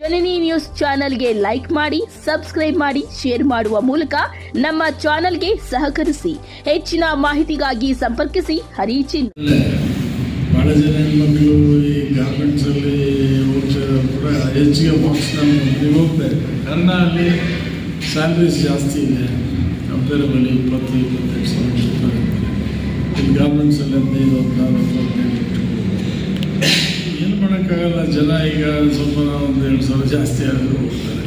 ಜನನಿ news ಚಾನೆಲ್ಗೆ like ಮಾಡಿ, subscribe ಮಾಡಿ, ಶೇರ್ ಮಾಡುವ ಮೂಲಕ ನಮ್ಮ ಚಾನೆಲ್ಗೆ ಸಹಕರಿಸಿ. ಹೆಚ್ಚಿನ ಮಾಹಿತಿಗಾಗಿ ಸಂಪರ್ಕಿಸಿ, ಹರಿಚಿನ್. ಭಾಳ ಜನ ಹೆಣ್ಮಕ್ಳು ಈ ಗಾರ್ಮೆಂಟ್ಸಲ್ಲಿ ಹೋಗ್ತಾ ಕೂಡ ಹೆಚ್ಚಿಗೆ ಬಾಕ್ಸ್ ಹೋಗ್ತಾರೆ ನನ್ನ ಅಲ್ಲಿ ಸ್ಯಾಲ್ರೀಸ್ ಜಾಸ್ತಿ ಇದೆ. ಕಂಪೇರಬಲಿ ಇಪ್ಪತ್ತು ಇಪ್ಪತ್ತೈದು ಸಾವಿರ ರೂಪಾಯಿ. ಇಲ್ಲಿ ಗಾರ್ಮೆಂಟ್ಸಲ್ಲಿ ಹದಿನೈದು, ಹದಿನಾರು ಹದಿನೈದು. ಮಾಡೋಕ್ಕಾಗಲ್ಲ ಜನ ಈಗ ಸ್ವಲ್ಪ ಒಂದು ಎರಡು ಸಾವಿರ ಜಾಸ್ತಿ ಆದರೂ ಹೋಗ್ತಾರೆ.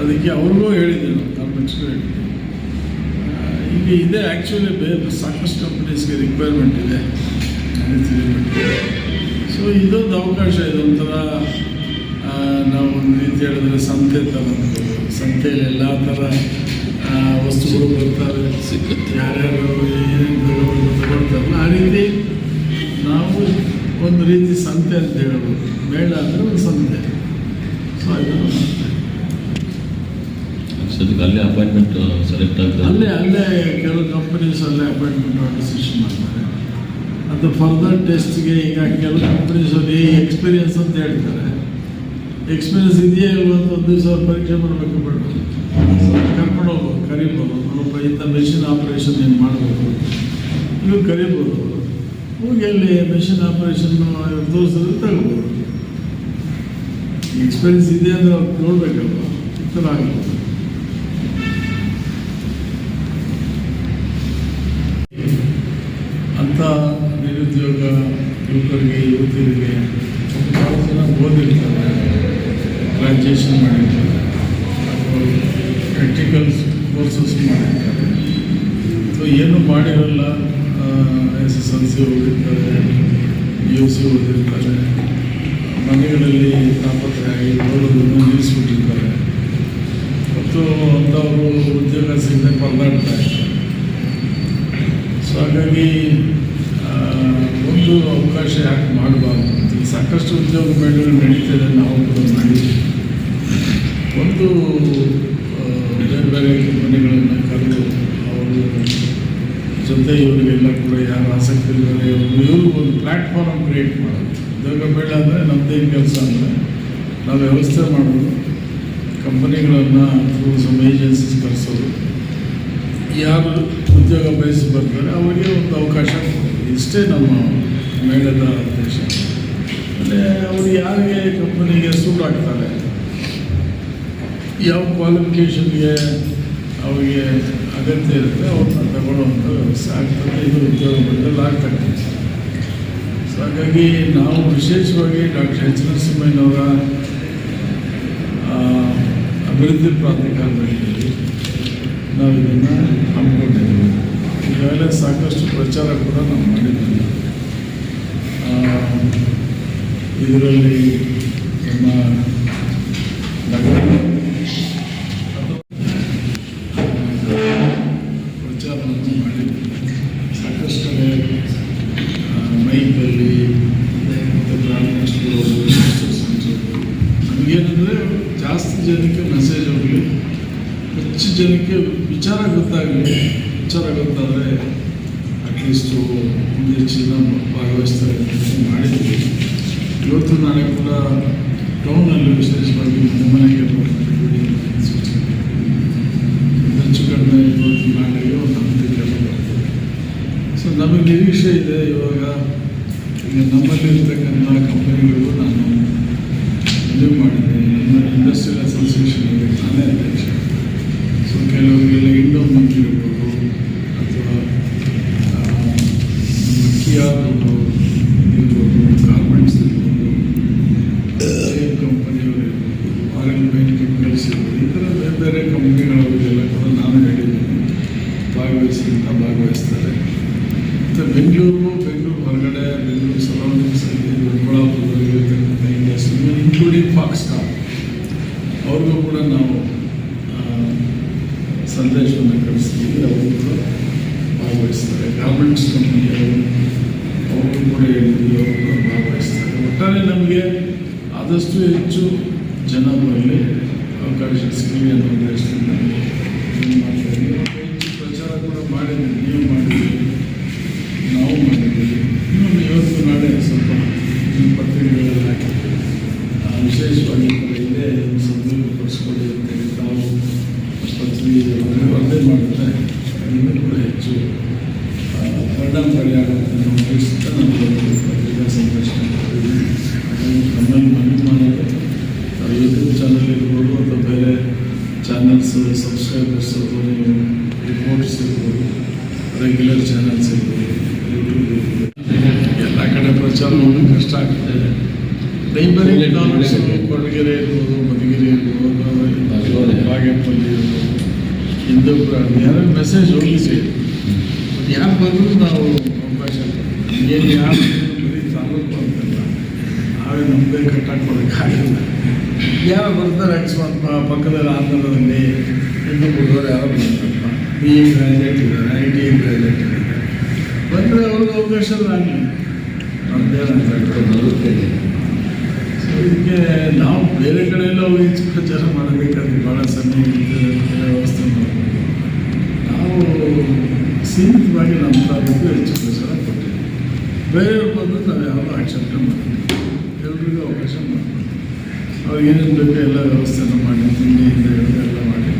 ಅದಕ್ಕೆ ಅವ್ರಿಗೂ ಹೇಳಿದ್ದೆ ನಾವು ಗಾರ್ಮೆಂಟ್ಸ್ಗೂ ಹೇಳಿದ್ದೆ. ಈಗ ಇದೆ ಆ್ಯಕ್ಚುಲಿ ಬೇರೆ ಸಾಕಷ್ಟು ಕಂಪ್ನೀಸ್ಗೆ ರಿಕ್ವೈರ್ಮೆಂಟ್ ಇದೆ. ಸೊ ಇದೊಂದು ಅವಕಾಶ, ಇದೊಂಥರ ನಾವು ಒಂದು ರೀತಿ ಹೇಳಿದ್ರೆ ಸಂತೆ ಥರ. ಸಂತೆಯಲ್ಲಿ ಎಲ್ಲ ಥರ ವಸ್ತುಗಳು ಬರ್ತಾರೆ. ಯಾರ್ಯಾರು ಏನೇನು ಒಂದು ರೀತಿ ಸಂತೆ ಅಂತ ಹೇಳ್ಬೋದು ಮೇಳ ಅಂದರೆ ಒಂದು ಸಂತೆ. ಸೊ ಅದನ್ನು. ಸದ್ಯಕ್ಕೆ ಅಲ್ಲೇ ಅಪಾಯಿಂಟ್ಮೆಂಟ್ ಸೆಲೆಕ್ಟ್ ಆಗ್ತದೆ? ಅಲ್ಲೇ ಅಲ್ಲೇ ಕೆಲವು ಕಂಪನೀಸ್ ಅಲ್ಲೇ ಅಪಾಯಿಂಟ್ಮೆಂಟ್ ಡಿಸಿಷನ್ ಮಾಡ್ತಾರೆ. ಅದು ಫರ್ದರ್ ಟೆಸ್ಟ್ಗೆ ಈಗ ಕೆಲವು ಕಂಪನೀಸಲ್ಲಿ ಎಕ್ಸ್ಪೀರಿಯನ್ಸ್ ಅಂತ ಹೇಳ್ತಾರೆ. ಎಕ್ಸ್ಪೀರಿಯನ್ಸ್ ಇದೆಯೇ ಅಂತ ಒಂದು ದಿವಸ ಪರೀಕ್ಷೆ ಮಾಡಬೇಕು ಬೇಡ ಕರ್ಕೊಂಡು ಹೋಗ್ಬೋದು ಕರಿಬೋದು. ಇಂಥ ಮೆಷಿನ್ ಆಪ್ರೇಷನ್ ಏನು ಮಾಡಬೇಕು? ಇವ್ರು ಕರಿಬೋದು. ಹೋಗಿ ಅಲ್ಲಿ ಮೆಷಿನ್ ಆಪರೇಷನ್ ತೋರಿಸಿದ್ರೆ ತಗೋಬೋದು ಎಕ್ಸ್ಪೀರಿಯನ್ಸ್ ಇದೆ ಅಂದರೆ ಅವ್ರು ನೋಡಬೇಕಲ್ವ? ಥರ ಆಗ್ಬೋದು ಅಂಥ ನಿರುದ್ಯೋಗ ಯುವಕರಿಗೆ, ಯುವತಿಯರಿಗೆ ಭಾಳ ಜನ ಓದಿರ್ತಾರೆ ಗ್ರಾಜ್ಯುಯೇಷನ್ ಮಾಡಿರ್ತಾರೆ ಪ್ರಾಕ್ಟಿಕಲ್ಸ್ ಪ್ರಾಕ್ಟಿಕಲ್ ಕೋರ್ಸಸ್ ಮಾಡಿರ್ತಾರೆ. ಸೊ ಏನು ಮಾಡಿರಲ್ಲ ಎಸ್ ಎಸ್ ಎಲ್ ಸಿ ಓದಿರ್ತಾರೆ ಯು ಸಿ ಓದಿರ್ತಾರೆ ಮನೆಗಳಲ್ಲಿ ತಾಪತ್ರೆ ಆಗಿ ಓದೋದನ್ನು ನಿಲ್ಲಿಸ್ಬಿಟ್ಟಿರ್ತಾರೆ ಮತ್ತು ಅಂಥವರು ಉದ್ಯೋಗ ಸಿಗದೆ ಪರದಾಡ್ತಾರೆ ಸೊ ಹಾಗಾಗಿ ಒಂದು ಅವಕಾಶ ಯಾಕೆ ಮಾಡಬಾರ್ದು ಸಾಕಷ್ಟು ಉದ್ಯೋಗ ಮೇಳಗಳು ನಡೀತಿದೆ, ನಾವು ಕೂಡ ಮಾಡಿ ಒಂದು ಆ, ಬೇರೆ ಬೇರೆ ಕಂಪನಿಗಳನ್ನು ಕರೆದು ಅವರು ಜೊತೆ ಇವರಿಗೆಲ್ಲ ಕೂಡ ಯಾರು ಆಸಕ್ತಿ ಇದ್ದಾರೆ ಇವ್ರಿಗೂ ಒಂದು ಪ್ಲಾಟ್ಫಾರ್ಮ್ ಕ್ರಿಯೇಟ್ ಮಾಡೋದು. ಉದ್ಯೋಗ ಬೇಡ ಅಂದರೆ ನಮ್ಮದೇನು ಕೆಲಸ ಅಂದರೆ ನಾವು ವ್ಯವಸ್ಥೆ ಮಾಡೋದು. ಕಂಪನಿಗಳನ್ನು ಥ್ರೂ ಸಮ್ ಏಜೆನ್ಸೀಸ್ ಕರೆಸೋದು. ಯಾರು ಉದ್ಯೋಗ ಬಯಸಿ ಬರ್ತಾರೆ, ಅವರಿಗೆ ಒಂದು ಅವಕಾಶ ಇಷ್ಟೇ ನಮ್ಮ ಮೇಳದ ಉದ್ದೇಶ. ಅಂದರೆ ಅವರು ಯಾರಿಗೆ ಕಂಪನಿಗೆ ಸೂಟ್ ಆಗ್ತಾರೆ ಯಾವ ಕ್ವಾಲಿಫಿಕೇಷನ್ಗೆ ಅವರಿಗೆ ಅಗತ್ಯ ಇರುತ್ತೆ ಅವ್ರನ್ನ ತಗೊಳ್ಳುವಂಥ ವ್ಯವಸ್ಥೆ ಇದು ಉದ್ಯೋಗ ಆಗ್ತದೆ. ಸೊ ಹಾಗಾಗಿ ನಾವು ವಿಶೇಷವಾಗಿ ಡಾಕ್ಟರ್ ಎಚ್ ನರಸಿಂಹಯ್ಯನವರ ಅಭಿವೃದ್ಧಿ ಪ್ರಾಧಿಕಾರದಲ್ಲಿ ನಾವು ಇದನ್ನು ಹಮ್ಮಿಕೊಂಡಿದ್ದೀವಿ. ಈಗಾಗಲೇ ಸಾಕಷ್ಟು ಪ್ರಚಾರ ಕೂಡ ನಾವು ಮಾಡಿದ್ದೀವಿ. ಇದರಲ್ಲಿ ಜನಕ್ಕೆ ವಿಚಾರ ಗೊತ್ತಾಗಲಿ, ವಿಚಾರ ಗೊತ್ತಾದರೆ ಅಟ್ಲೀಸ್ಟು ಮುಂದೆ ಹೆಚ್ಚು ಜನ ಭಾಗವಹಿಸ್ತಾರೆ ಮಾಡಿದ್ವಿ. ಇವತ್ತು ನಾಳೆ ಕೂಡ ಟೌನಲ್ಲಿ ವಿಶೇಷವಾಗಿ ಮನೆಗೆ ಹೆಚ್ಚು ಕಡಿಮೆ ಇವತ್ತು ನಾಳೆಯೋ ನಮ್ಮದೇ ಕೆಲಸ ಬರ್ತದೆ. ಸೊ ನಮಗೆ ನಿರೀಕ್ಷೆ ಇದೆ ಇವಾಗ ಈಗ ನಮ್ಮಲ್ಲಿರ್ತಕ್ಕಂಥ ಕಂಪನಿಗಳಿಗೂ ನಾನು ಇದು ಮಾಡಿದ್ದೀನಿ. ಇಂಡಸ್ಟ್ರಿಯಲ್ ಅಸೋಸಿಯೇಷನ್ಗೆ ಅವರು ಕೂಡ ಹೇಳಿದ್ವಿ ಅವರು ಒಟ್ಟಾರೆ ನಮಗೆ ಆದಷ್ಟು ಹೆಚ್ಚು ಜನರಲ್ಲಿ ಬರಲಿ ಅವಕಾಶ ಸಿಗಲಿ ಅನ್ನೋ ಉದ್ದೇಶದಿಂದ ಸಬ್ಸ್ಕ್ರೈಬರ್ಸ್ ಇರ್ಬೋದು ನೀವು ರಿಪೋರ್ಟ್ಸ್ ಇರ್ಬೋದು ರೆಗ್ಯುಲರ್ ಚಾನಲ್ಸ್ ಇರ್ಬೋದು ಯೂಟ್ಯೂಬ್ ಇರ್ಬೋದು ಎಲ್ಲ ಕಡೆ ಪ್ರಚಾರ ಮಾಡೋದು ಕಷ್ಟ ಆಗ್ತದೆ ನೈಬರಿಂಗ್ ತಾಲೂಕ್ಸು ಕೊಡಗೆರೆ ಇರ್ಬೋದು ಮಧುಗಿರಿ ಇರ್ಬೋದು ಬಾಗೇಪಲ್ಲಿ ಇರ್ಬೋದು ಇಂದೂಪುರ ಯಾರೋ ಮೆಸೇಜ್ ಹೋಗಿದೆ ಬಟ್ ಯಾರು ಬಂದರೂ ನಾವು ಅವಕಾಶ ಏನು ಯಾರು ಬರೀ ತಾಲೂಕು ಅಂತಲ್ಲ ನಾವೇ ನಮ್ಮದೇ ಕಟ್ಟಾಕೊಡೋಕ್ಕಾಗಲ್ಲ ಯಾರು ಬರ್ತಾರೆ ಪ- ಪಕ್ಕದಲ್ಲಿ ಆಂಧ್ರದಲ್ಲಿ ಹಿಂದೂಪುರದವ್ರು ಯಾರು ಬರ್ತಾರಪ್ಪ ಬಿ ಎ ಗ್ರಾಜುಯೇಟ್ ಇದ್ದಾರೆ ಐ ಟಿ ಐ ಗ್ರಾಜುಯೇಟ್ ಇದ್ದಾರೆ. ಬಂದರೆ ಅವ್ರಿಗೆ ಅವಕಾಶ ನಾನು ಬರುತ್ತೇನೆ ಸೊ ಇದಕ್ಕೆ ನಾವು ಬೇರೆ ಕಡೆಯೆಲ್ಲ ಹೋಗಿ ಪ್ರಚಾರ ಮಾಡಬೇಕಾದ್ರೆ ಭಾಳ ಸಮಯ ವ್ಯವಸ್ಥೆ ನಾವು ಸೀಮಿತವಾಗಿ ನಮ್ಮ ತಾಲೂಕು ಹೆಚ್ಚು ಪ್ರಚಾರ ಕೊಟ್ಟಿದ್ದೀವಿ. ಬೇರೆಯವ್ರು ಬಂದು ನಾವು ಯಾವುದು ಆಕ್ಷೇಪ ಮಾಡ್ತೀವಿ ಎಲ್ರಿಗೂ ಅವಕಾಶ ಮಾಡ್ತೀವಿ ಅವ್ರಿಗೆ ಏನೇನು ಬೇಕು ಎಲ್ಲ ವ್ಯವಸ್ಥೆನ ಮಾಡಿ ತಿಂಡಿಯಿಂದ ಹಿಡಿದು ಎಲ್ಲ ಮಾಡಿ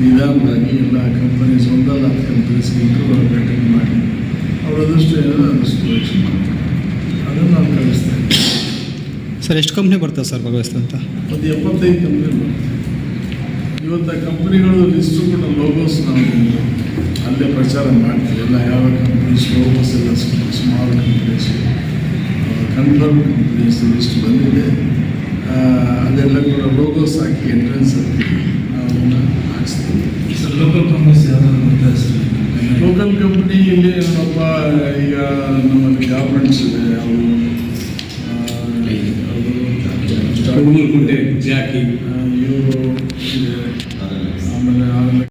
ನಿಧಾನವಾಗಿ ಎಲ್ಲ ಕಂಪನೀಸ್ ಒಂದಲ್ಲ ಹತ್ತು ಕಂಪನೀಸ್ಗೆ ಇಂಟರ್ವ್ಯೂ ಅಟೆಂಡ್ ಮಾಡಿ ಅವ್ರ ಅದೃಷ್ಟ ಏನೋ ಅದಷ್ಟು ಯೋಚನೆ ಮಾಡ್ತಾರೆ ಅದನ್ನು ನಾನು ಕಳಿಸ್ತೇನೆ ಸರ್ ಎಷ್ಟು ಕಂಪ್ನಿ ಬರ್ತದೆ ಸರ್ ಭಗವಸ್ತ ಅಂತ? ಒಂದು ಎಪ್ಪತ್ತೈದು ಕಂಪ್ನಿ ಇವತ್ತು ಆ ಕಂಪ್ನಿಗಳು ಲಿಸ್ಟು ಕೂಡ ಲೋಗೋಸ್ ನಾವು ಅಲ್ಲೇ ಪ್ರಚಾರ ಮಾಡ್ತೀವಿ. ಎಲ್ಲ ಯಾವ ಕಂಪ್ನೀಸ್ ಲೋಗೋಸ್ ಎಲ್ಲ small companies confirm companies list ಬಂದಿದೆ. ಅದೆಲ್ಲ ಕೂಡ ಲೋಗೋಸ್ ಹಾಕಿ ಎಂಟ್ರೆನ್ಸ್ ಹಾಕ್ಸ್ತೀವಿ. ಸರ್ ಲೋಕಲ್ ಕಂಪನೀಸ್ ಯಾವ್ದಾದ್ರು ಲೋಕಲ್ ಕಂಪ್ನಿ ಇಲ್ಲಿ ನಮ್ಮಪ್ಪ ಈಗ ನಮ್ಮಲ್ಲಿ ಗಾರ್ಮೆಂಟ್ಸ್ ಇದೆ ಅವರು ಕುಂಟೆ ಜಾಕಿ